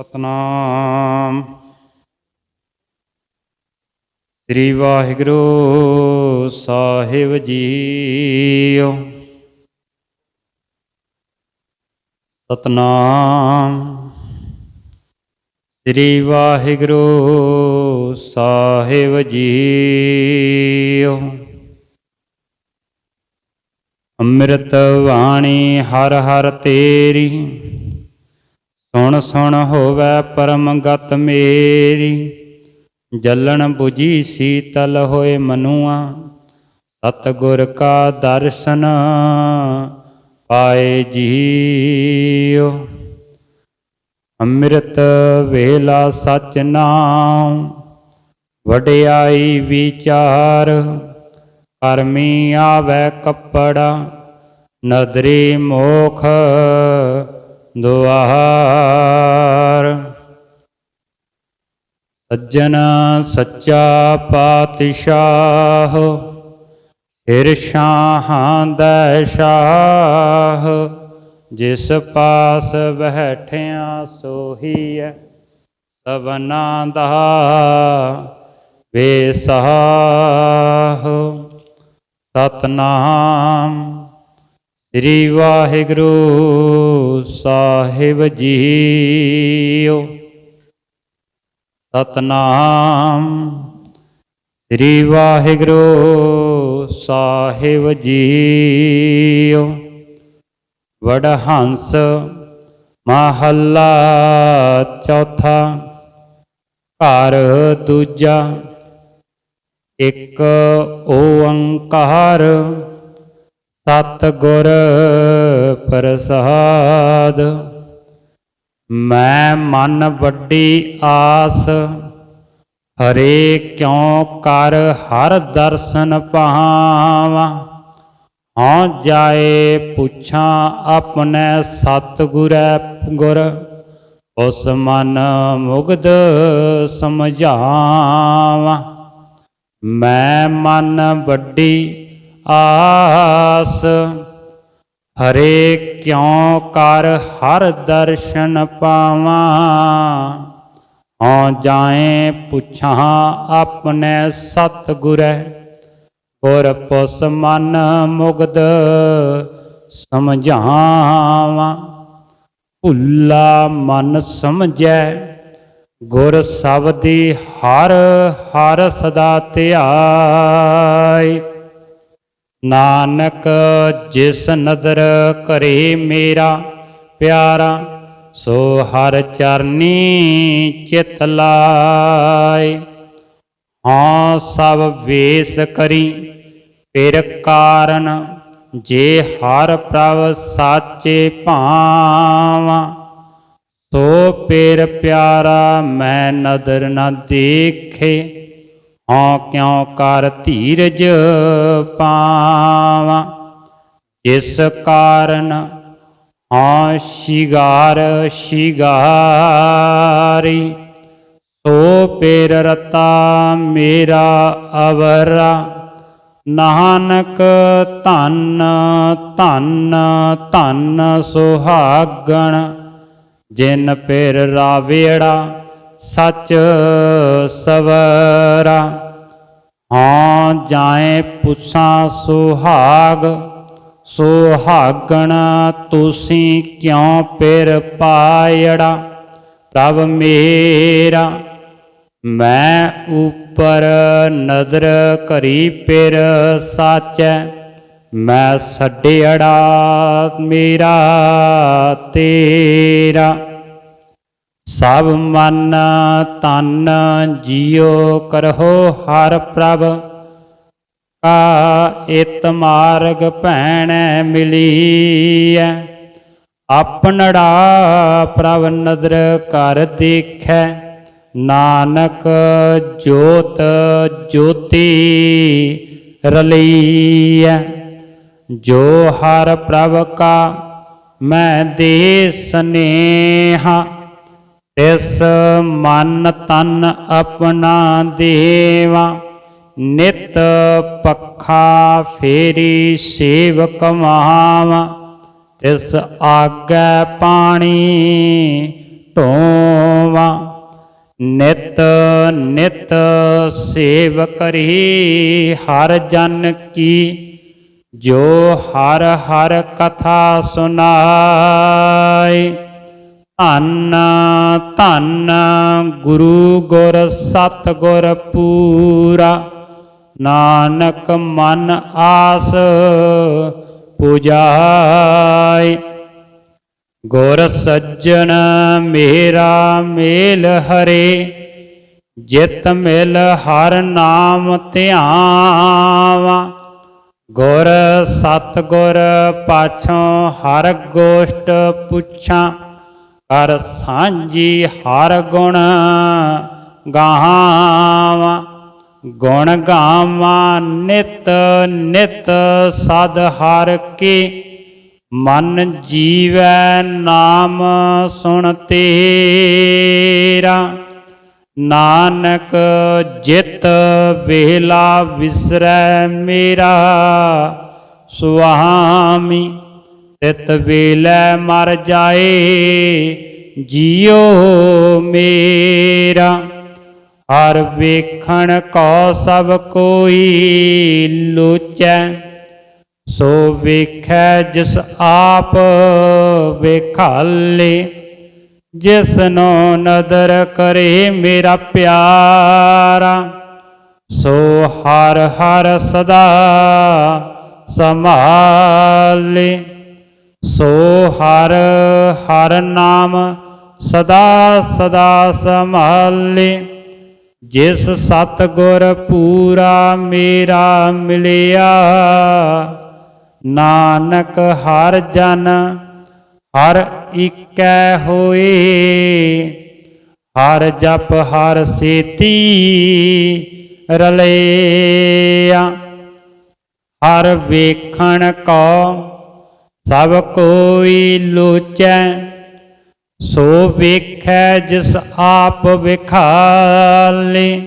ਸਤਨਾਮ। ਸ੍ਰੀ ਵਾਹਿਗੁਰੂ ਸਾਹਿਬ ਜੀਓ। ਸਤਨਾਮ। ਸ੍ਰੀ ਵਾਹਿਗੁਰੂ ਸਾਹਿਬ ਜੀਓ। ਅੰਮ੍ਰਿਤ ਵਾਣੀ ਹਰ ਹਰ ਤੇਰੀ। ਸੁਣ ਸੁਣ ਹੋਵੇ ਪਰਮ ਗਤ ਮੇਰੀ। ਜਲਣ 부ਜੀ ਸੀਤਲ ਹੋਏ ਮਨੁਆ। ਸਤਿਗੁਰ ਕਾ ਦਰਸ਼ਨ ਪਾਏ ਜੀਉ। ਅੰਮ੍ਰਿਤ ਵੇਲਾ ਸਚ ਨਾਮ ਵਡਿਆਈ ਵਿਚਾਰ, ਕਰਮੀ ਆਵੇ ਕੱਪੜਾ। ਨਦਰੀ ਮੋਖ ਦੁਆਰ। ਸੱਜਣ ਸੱਚਾ ਪਾਤਸ਼ਾਹ, ਫਿਰ ਸ਼ਾਹਾਂ ਦਾ ਸ਼ਾਹ। ਜਿਸ ਪਾਸ ਬੈਠਿਆ ਸੋਹੀ ਹੈ ਸਭਨਾ ਦਾ ਵੇਸਾਹ ਸਤਨਾਮ ਸ੍ਰੀ ਵਾਹਿਗੁਰੂ। ਸਾਹਿਬ ਜੀਓ। ਸਤਨਾਮ ਸ੍ਰੀ ਵਾਹਿਗੁਰੂ ਸਾਹਿਬ ਜੀਓ। ਵਡਹੰਸ ਮਹੱਲਾ ਚੌਥਾ ਘਰ ਦੂਜਾ ਇੱਕ ਓੰਕਾਰ ਸਤ ਗੁਰ ਪ੍ਰਸਾਦ। ਮੈਂ ਮਨ ਵੱਡੀ ਆਸ, ਹਰੇ ਕਿਉ ਕਰ ਹਰ ਦਰਸ਼ਨ ਪਾਵਾਂ ਹਾਂ ਜਾਏ ਪੁੱਛਾਂ ਆਪਣੇ ਸਤਿਗੁਰੈ ਗੁਰ ਉਸ ਮਨ ਮੁਗਦ ਸਮਝਾਵਾਂ। ਮੈਂ ਮਨ ਵੱਡੀ ਆਸ। ਹਰੇ ਕਿਉ ਕਰ ਹਰ ਦਰਸ਼ਨ ਪਾਵਾਂ? ਹਉ ਜਾਏ ਪੁੱਛਾਂ ਆਪਣੇ ਸਤਿਗੁਰੈ। ਗੁਰ ਪੁਸ ਮਨ ਮੁਗਦ ਸਮਝਾਵਾਂ। ਭੁੱਲਾ ਮਨ ਸਮਝੈ। ਗੁਰ ਸਬਦੀ ਹਰ ਹਰ ਸਦਾ ਧਿਆਈ ਨਾਨਕ ਜਿਸ ਨਦਰ ਕਰੇ ਮੇਰਾ ਪਿਆਰਾ, ਸੋ ਹਰ ਚਰਨੀ ਚਿਤ ਲਾਇ ਹਾਂ, ਸਭ ਵੇਸ ਕਰੀ, ਫਿਰ ਕਾਰਨ ਜੇ ਹਰ ਪ੍ਰਭ ਸਾਚੇ ਭਾਵਾਂ, ਸੋ ਪੇਰ ਪਿਆਰਾ ਮੈਂ ਨਦਰ ਨਾ ਦੇਖੇ। ਹਉ ਕਿਉ ਕਰ ਧੀਰਜ ਪਾਵਾਂ? ਇਸ ਕਾਰਨ ਹਾਂ ਸ਼ਿਗਾਰ, ਸ਼ਿਗਾਰੀ। ਸੋ ਪੇਰ ਰਤਾ ਮੇਰਾ ਅਵਰਾ, ਨਾਨਕ ਧੰਨ ਧੰਨ ਧੰਨ ਸੁਹਾਗਣ। ਜਿਨ ਪੇਰ ਰਾਵੇੜਾ ਸਚ ਸਵਰਾ। ਹਾਂ ਜਾਏ ਪੁੱਛਾਂ ਸੁਹਾਗ, ਸੁਹਾਗਣ ਤੁਸੀਂ ਕਿਉ ਪੇਰ ਪਾਇੜਾ? ਪ੍ਰਭ ਮੇਰਾ, ਮੈਂ ਉਪਰ ਨਦਰ ਕਰੀ ਪਿਰ ਸਾਚੈ। ਮੈਂ ਛੱਡਿਆੜਾ ਮੇਰਾ ਤੇਰਾ। ਸਭ ਮਨ ਤਨ ਜਿਉ ਕਰਹੁ ਹਰ ਪ੍ਰਭ। ਕਾ ਇਤ ਮਾਰਗ ਭੈਣੈ ਮਿਲੀਐ। ਆਪਣੜਾ ਪ੍ਰਭ ਨਦਰ ਕਰ ਦੇਖੈ। ਨਾਨਕ ਜੋਤ ਜੋਤੀ ਰਲੀਐ। ਜੋ ਹਰ ਪ੍ਰਭ ਕਾ ਮੈਂ ਦੇ ਸਨੇਹਾ। ਤਿਸ ਮਨ ਤਨ ਆਪਣਾ ਦੇਵਾ, ਨਿਤ ਪੱਖਾ ਫੇਰੀ ਸੇਵਕ ਮਹਾਵਾ। ਤਿਸ ਆਗੈ ਪਾਣੀ ਢੋਵਾ, ਨਿਤ ਨਿਤ ਸੇਵ ਕਰੀ ਹਰ ਜਨ ਕੀ। ਜੋ ਹਰ ਹਰ ਕਥਾ ਸੁਨਾਈ ਧੰਨ ਧੰਨ, ਗੁਰੂ ਗੁਰ ਸਤ ਗੁਰ ਪੂਰਾ। ਨਾਨਕ ਮਨ ਆਸ ਪੁਜਾਈ ਗੁਰ ਸੱਜਣ ਮੇਰਾ ਮੇਲ ਹਰੇ। ਜਿਤ ਮਿਲ ਹਰ ਨਾਮ ਧਿਆਵਾ। ਗੁਰ ਸਤ ਗੁਰ ਪਾਛੋਂ ਹਰ ਗੋਸ਼ਟ ਪੁੱਛਾਂ। ਹਰ ਸਾਂਝੀ ਹਰ ਗੁਣ ਗਾਵਾਂ ਗੁਣ ਗਾਵਾਂ ਨਿਤ ਨਿਤ ਸਦ ਹਰ ਕੀ, ਮਨ ਜੀਵੈ ਨਾਮ ਸੁਣ ਤੇਰਾ। ਨਾਨਕ ਜਿਤ ਵੇਲਾ ਵਿਸਰੈ ਮੇਰਾ, ਸੁਆਮੀ ਤਿਤ ਵੇਲੇ ਮਰ ਜਾਏ ਜੀਉ ਮੇਰਾ। ਹਰ ਵੇਖਣ ਕੋ ਸਭ ਕੋਈ ਲੋਚੈ, ਸੋ ਵੇਖੈ ਜਿਸ ਆਪ ਵੇਖਾਲੇ ਜਿਸ ਨੂੰ ਨਦਰ ਕਰੇ ਮੇਰਾ ਪਿਆਰਾ। ਸੋ ਹਰ ਹਰ ਸਦਾ ਸੰਭਾਲੇ। ਸੋ ਹਰ ਹਰ ਨਾਮ ਸਦਾ ਸਦਾ ਸੰਭਾਲੇ। ਜਿਸ ਸਤ ਗੁਰ ਪੂਰਾ ਮੇਰਾ ਮਿਲਿਆ, ਨਾਨਕ ਹਰ ਜਨ, ਹਰ ਇਕੈ ਹੋਏ। ਹਰ ਜਪ, ਹਰ ਸੇਤੀ ਰਲਿਆ। ਹਰ ਵੇਖਣ ਕੋ ਸਭ ਕੋਈ ਲੋਚੈ, ਸੋ ਵੇਖੈ ਜਿਸ ਆਪ ਵਿਖਾਲੇ।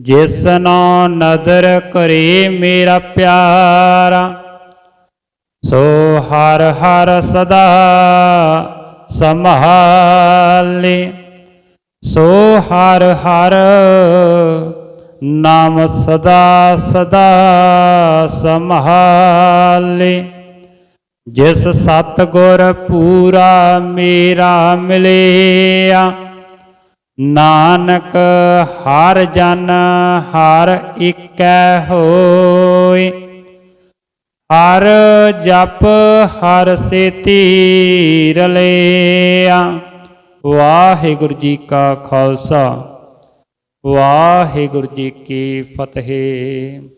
ਜਿਸ ਨੋ ਨਦਰ ਕਰੇ ਮੇਰਾ ਪਿਆਰਾ, ਸੋ ਹਰ ਹਰ ਸਦਾ ਸੰਭਾਲੇ। ਸੋ ਹਰ ਹਰ ਨਾਮ ਸਦਾ ਸਦਾ ਸੰਭਾਲੇ। ਜਿਸ ਸਤ ਗੁਰ ਪੂਰਾ ਮੇਰਾ ਮਿਲਿਆ, ਨਾਨਕ ਹਰ ਜਨ ਹਰ ਇਕੈ ਹੋਏ। ਹਰ ਜਪ ਹਰ ਸੇਤੀ ਰਲਿਆ ਵਾਹਿਗੁਰੂ ਜੀ ਕਾ ਖਾਲਸਾ, ਵਾਹਿਗੁਰੂ ਜੀ ਕੀ ਫਤਿਹ।